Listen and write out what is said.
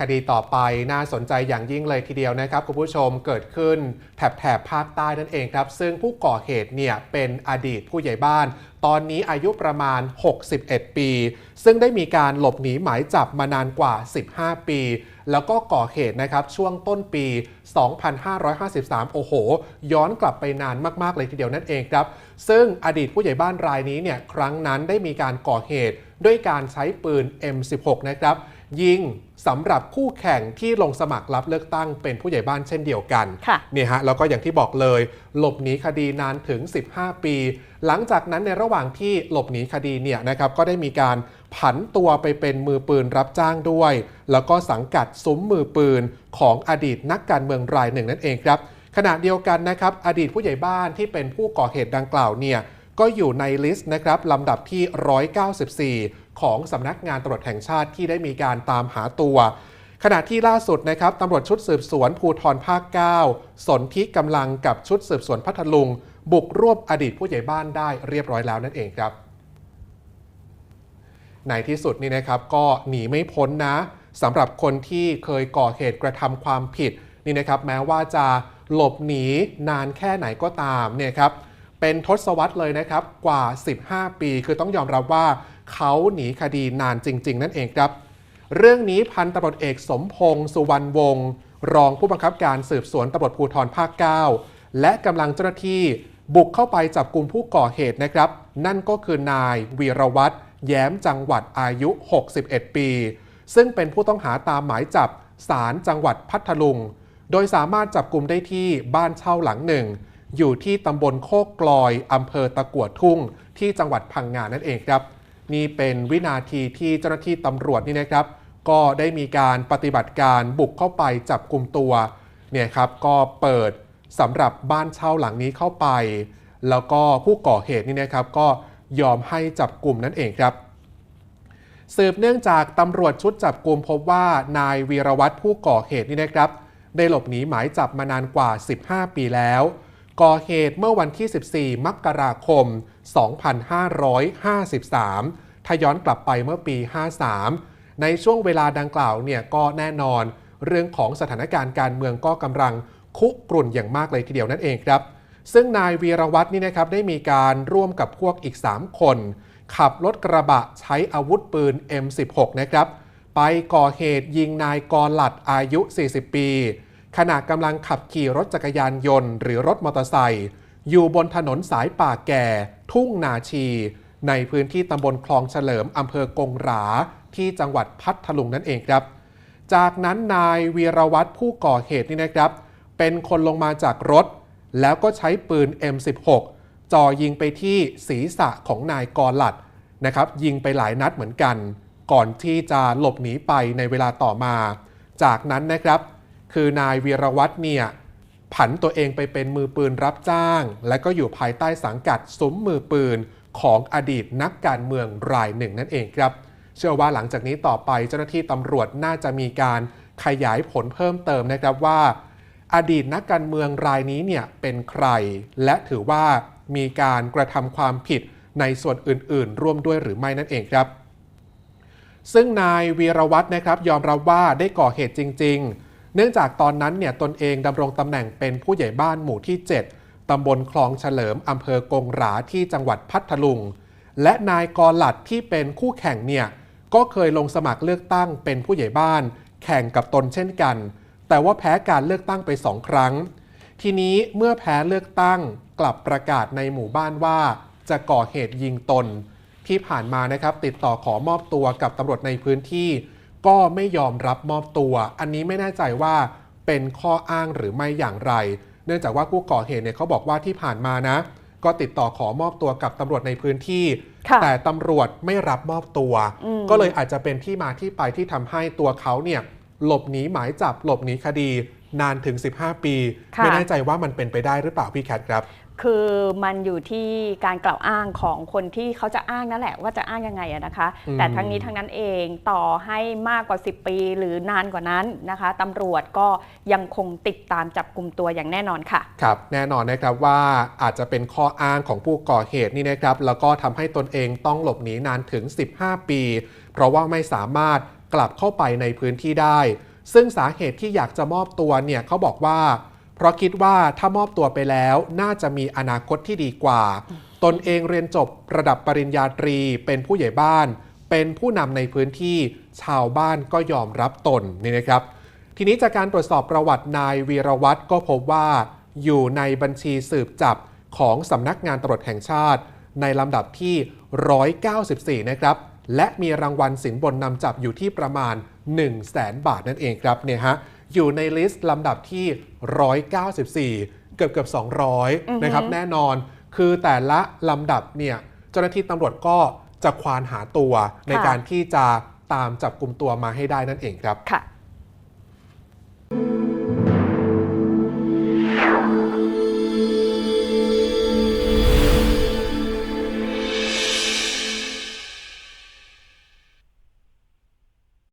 คดีต่อไปน่าสนใจอย่างยิ่งเลยทีเดียวนะครับคุณผู้ชมเกิดขึ้นแถบแถบภาคใต้นั่นเองครับ ซึ่งผู้ก่อเหตุเนี่ยเป็นอดีตผู้ใหญ่บ้าน ตอนนี้อายุประมาณ 61 ปี ซึ่งได้มีการหลบหนีหมายจับมานานกว่า 15 ปี แล้วก็ก่อเหตุนะครับช่วงต้นปี 2553 โอ้โห ย้อนกลับไปนานมาก ๆ เลยทีเดียวนั่นเองครับ ซึ่งอดีตผู้ใหญ่บ้านรายนี้เนี่ยครั้งนั้นได้มีการก่อเหตุด้วยการใช้ปืน M16 นะครับ ยิงสำหรับคู่แข่งที่ลงสมัครรับเลือกตั้งเป็นผู้ใหญ่บ้านเช่นเดียวกันค่ะเนี่ยฮะแล้วก็อย่างที่บอกเลย หลบหนีคดีนานถึง 15 ปี หลังจากนั้นในระหว่างที่หลบหนีคดีเนี่ยนะครับก็ได้มีการผันตัวไปเป็นมือปืนรับจ้างด้วย แล้วก็สังกัดซุ้มมือปืนของอดีตนักการเมืองรายหนึ่งนั่นเองครับขณะเดียวกันนะครับอดีตผู้ใหญ่บ้านที่เป็นผู้ก่อเหตุดังกล่าวเนี่ย ก็อยู่ในลิสต์นะครับลำดับที่ 194 ของสำนักงานตำรวจแห่งชาติที่ได้มีการตามหาตัว ขณะที่ล่าสุดนะครับตำรวจชุดสืบสวนภูธรภาค 9 สนที่กำลังกับชุดสืบสวนพัทลุง บุกรวบอดีตผู้ใหญ่บ้านได้เรียบร้อยแล้วนั่นเองครับ ในที่สุดนี่นะครับก็หนีไม่พ้นนะสำหรับคนที่เคยก่อเหตุกระทำความผิดนี่นะครับแม้ว่าจะหลบหนีนานแค่ไหนก็ตามเนี่ยครับ เป็นทศวรรษเลยนะครับกว่า 15 ปี คือต้องยอมรับว่าเขาหนีคดีนานจริง ๆ นั่นเองครับ เรื่องนี้พันตำรวจเอกสมพงษ์สุวรรณวงศ์รองผู้บังคับการสืบสวนตำรวจภูธรภาค 9 และกำลังเจ้าหน้าที่บุกเข้าไปจับกลุ่มผู้ก่อเหตุนะครับ นั่นก็คือนายวีรวัตรแย้มจังหวัดอายุ 61 ปี ซึ่งเป็นผู้ต้องหาตามหมายจับศาลจังหวัดพัทลุง โดยสามารถจับกลุ่มได้ที่บ้านเช่าหลังหนึ่ง อยู่ที่ตำบลโคกกลอยอำเภอตะกั่วทุ่ง ที่จังหวัดพังงานั่นเองครับ นี่เป็นวินาทีที่เจ้าหน้าที่ตำรวจนี่นะครับ ก็ได้มีการปฏิบัติการบุกเข้าไปจับกลุ่มตัวเนี่ยครับก็เปิดสำหรับบ้านเช่าหลังนี้เข้าไป แล้วก็ผู้ก่อเหตุนี่นะครับ ก็ยอมให้จับกลุ่มนั่นเองครับ สืบเนื่องจากตำรวจชุดจับกลุ่มพบว่านายวีรวัตรผู้ก่อเหตุนี่นะครับ ได้หลบหนีหมายจับมานานกว่า 15 ปีแล้ว ก่อเหตุเมื่อวันที่ 14 มกราคม 2553 ถ้าย้อนกลับไปเมื่อปี 53 ในช่วงเวลาดังกล่าวเนี่ยก็แน่นอน เรื่องของสถานการณ์การเมืองก็กำลังคุกรุ่นอย่างมากเลยทีเดียวนั่นเองครับ ซึ่งนายวีรวัตรนี่นะครับได้มีการร่วมกับพวกอีก 3 คน ขับรถกระบะใช้อาวุธปืน M16 นะครับ ไปก่อเหตุยิงนายกอหลัดอายุ 40 ปี ขณะกำลังขับขี่รถจักรยานยนต์ หรือรถมอเตอร์ไซค์อยู่บนถนนสายป่าแก่ ทุ่งนาชี ในพื้นที่ตำบลคลองเฉลิมอำเภอกงหรา ที่จังหวัดพัทลุงนั่นเองครับ จากนั้นนายวีรวัตรผู้ก่อเหตุนี่นะครับ เป็นคนลงมาจากรถ แล้วก็ใช้ปืน M16 จ่อยิงไปที่ศีรษะของนายกอหลัดนะครับ ยิงไปหลายนัดเหมือนกัน ก่อนที่จะหลบหนีไปในเวลาต่อมา จากนั้นนะครับ คือนายวีรวัตรเนี่ยผันตัวเองไปเป็นมือปืนรับจ้าง และก็อยู่ภายใต้สังกัดซุ้มมือปืนของอดีตนักการเมืองรายหนึ่งนั่นเองครับ เชื่อว่าหลังจากนี้ต่อไปเจ้าหน้าที่ตำรวจน่าจะมีการขยายผลเพิ่มเติมนะครับว่า อดีตนักการเมืองรายนี้เนี่ยเป็นใคร และถือว่ามีการกระทำความผิดในส่วนอื่น ๆ ร่วมด้วยหรือไม่นั่นเองครับ ซึ่งนายวีรวัตรนะครับยอมรับว่าได้ก่อเหตุจริง ๆ เนื่องจากตอนนั้นเนี่ยตนเองดำรงตำแหน่งเป็นผู้ใหญ่บ้านหมู่ที่ 7ตำบลคลองเฉลิมอำเภอกงหราที่จังหวัดพัทลุง และนายกอหลัดที่เป็นคู่แข่งเนี่ยก็เคยลงสมัครเลือกตั้งเป็นผู้ใหญ่บ้าน แข่งกับตนเช่นกัน แต่ว่าแพ้การเลือกตั้งไปสองครั้ง ทีนี้เมื่อแพ้เลือกตั้งกลับประกาศในหมู่บ้านว่า จะก่อเหตุยิงตน ที่ผ่านมานะครับติดต่อขอมอบตัวกับตำรวจในพื้นที่ ก็ไม่ยอมรับมอบตัว อันนี้ไม่แน่ใจว่าเป็นข้ออ้างหรือไม่อย่างไร เนื่องจากว่าผู้ก่อเหตุเนี่ยเขาบอกว่าที่ผ่านมานะ ก็ติดต่อขอมอบตัวกับตำรวจในพื้นที่ค่ะแต่ตำรวจไม่รับมอบตัวอืมก็เลยอาจจะเป็นที่มาที่ไปที่ทำให้ตัวเขาเนี่ยหลบหนีหมายจับหลบหนีคดี นานถึง 15 ปี ค่ะ ไม่แน่ใจว่ามันเป็นไปได้หรือเปล่าพี่แคทครับ คือมันอยู่ที่การกล่าวอ้างของคนที่เขาจะอ้างนั่นแหละว่าจะอ้างยังไงอะนะคะ อืม แต่ทั้งนี้ทั้งนั้นเองต่อให้มากกว่า 10 ปีหรือนานกว่านั้นนะคะตำรวจก็ยังคงติดตามจับกลุ่มตัวอย่างแน่นอนค่ะ ครับแน่นอนนะครับว่าอาจจะเป็นข้ออ้างของผู้ก่อเหตุนี่นะครับ แล้วก็ทำให้ตนเองต้องหลบหนีนานถึง 15 ปี เพราะว่าไม่สามารถกลับเข้าไปในพื้นที่ได้ ซึ่งสาเหตุที่อยากจะมอบตัวเนี่ยเขาบอกว่า เพราะคิดว่าถ้ามอบตัวไปแล้วน่าจะมีอนาคตที่ดีกว่า ตนเองเรียนจบระดับปริญญาตรีเป็นผู้ใหญ่บ้าน เป็นผู้นำในพื้นที่ชาวบ้านก็ยอมรับตนนี่นะครับ ทีนี้จากการตรวจสอบประวัตินายวีรวัตรก็พบว่า อยู่ในบัญชีสืบจับของสำนักงานตำรวจแห่งชาติ ในลำดับที่ 194 นะครับและมีรางวัลสินบนนำจับอยู่ที่ประมาณ 1 0 0 0 0แสนบาทนั่นเองครับเนี่ยฮะอยู่ในลิสต์ลำดับที่ 194 เกือบเกือบอือฮึ200 นะครับ แน่นอน คือแต่ละลำดับเนี่ยเจ้าหน้าที่ตำรวจก็จะควานหาตัวในการที่จะตามจับกลุ่มตัวมาให้ได้นั่นเองครับค่ะ